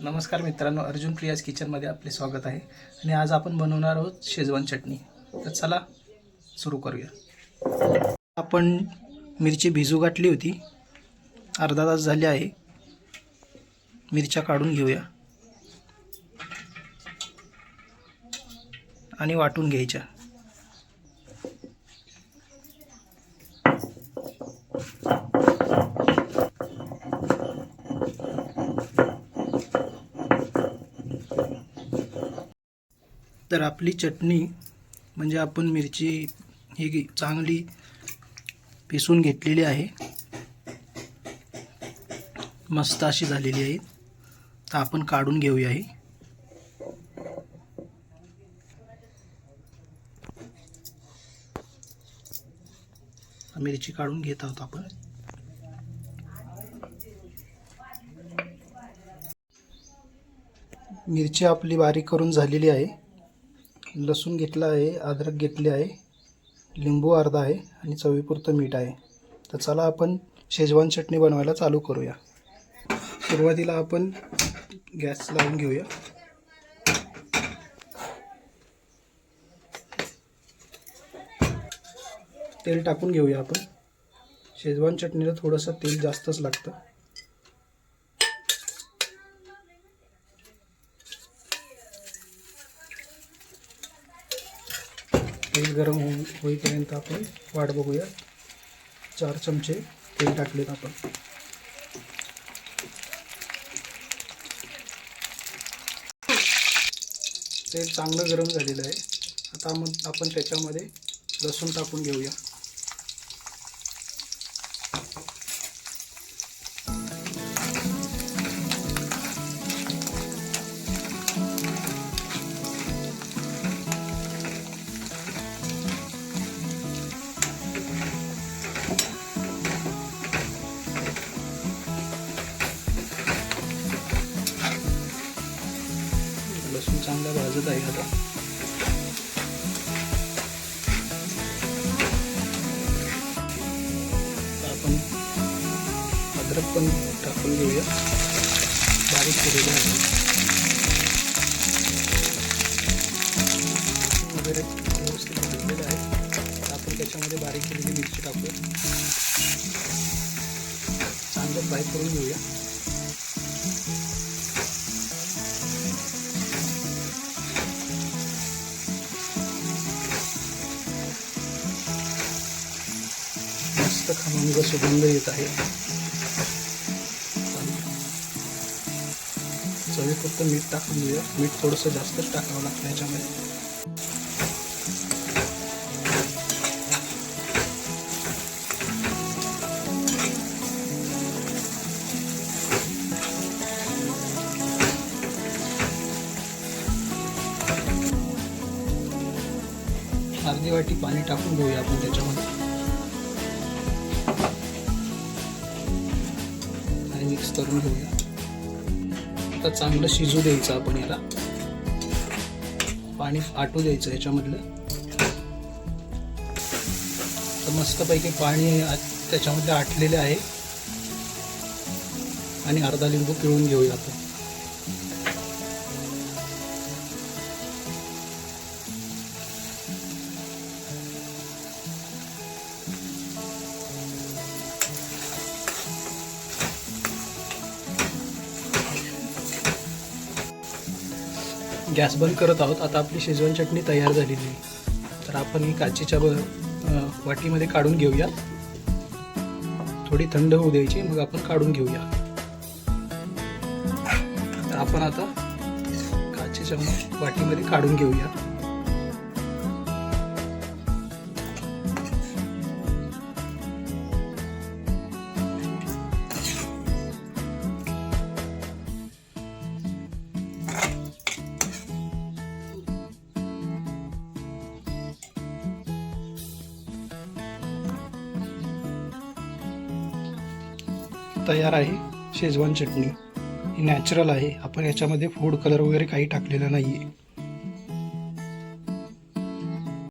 नमस्कार मित्रांनो अर्जुन प्रियाज किचनमध्ये आपले स्वागत आहे. आणि आज आपण बनवणार आहोत शेजवान चटणी. तर चला सुरू करूया. आपण मिरची भिजू घातली होती. अर्धा तास झाले आहे. मिरच्या काढून घेऊया. आणि वाटून घ्यायच्या. तर आपली चटणी म्हणजे आपण मिरची ही चांगली पिसून घेतलेली आहे. मस्त अशी झालेली आहे. तर आपण काढून घेऊया ही. मिरची काढून घेत आहोत आपण. मिरची आपली बारीक करून झालेली आहे. लसूण घेतला आहे अद्रक घेतले आहे लिंबू अर्धा आहे आणि चवीपुरतं मीठ आहे. तर चला आपण शेजवान चटणी बनवायला चालू करूया. सुरुवातीला आपण गॅस लावून घेऊया. तेल टाकून घेऊया आपण. शेजवान चटणीला थोडंसं तेल जास्तच लागतं. तेल गरम होऊन होईपर्यंत आपण वाट बघूया. चार चमचे तेल टाकलेत आपण. तेल चांगलं गरम झालेलं आहे. आता मग आपण त्याच्यामध्ये लसूण टाकून घेऊया. पण चांगला भाजत आहे आता. आपण अद्रक पण टाकून घेऊया. बारीक केलेलं आहे. वगैरे व्यवस्थित भाजलेलं आहे. आपण त्याच्यामध्ये बारीक केलेली मिरची टाकूया. चांगलं फ्राय करून घेऊया. मस्त खमंग सुगंध येत आहे. चवीपुरतं मीठ टाकून देऊया मीठ थोडंसं जास्तच टाकावं लागतं याच्यामध्ये. अर्धी वाटी पाणी टाकून घेऊया आपण त्याच्यामध्ये. मिक्स करून घेऊया आता चांगलं शिजू द्यायचं आपण याला. पाणी आटू द्यायचं याच्यामधलं. तर मस्तपैकी पाणी त्याच्यामध्ये आटलेले आहे. आणि अर्धा लिंबू पिळून घेऊया आपण. गॅस बंद करत आहोत. आता आपली शेजवान चटणी तयार झालेली आहे. तर आपण ही काचेच्या ब वाटीमध्ये काढून घेऊया. थोडी थंड होऊ द्यायची मग आपण काढून घेऊया. तर आपण आता काचेच्या वाटीमध्ये काढून घेऊया. तयार आहे. शेजवान चटणी. ही नॅचरल आहे. आपण याच्यामध्ये फूड कलर वगैरे काही टाकलेलं नाही आहे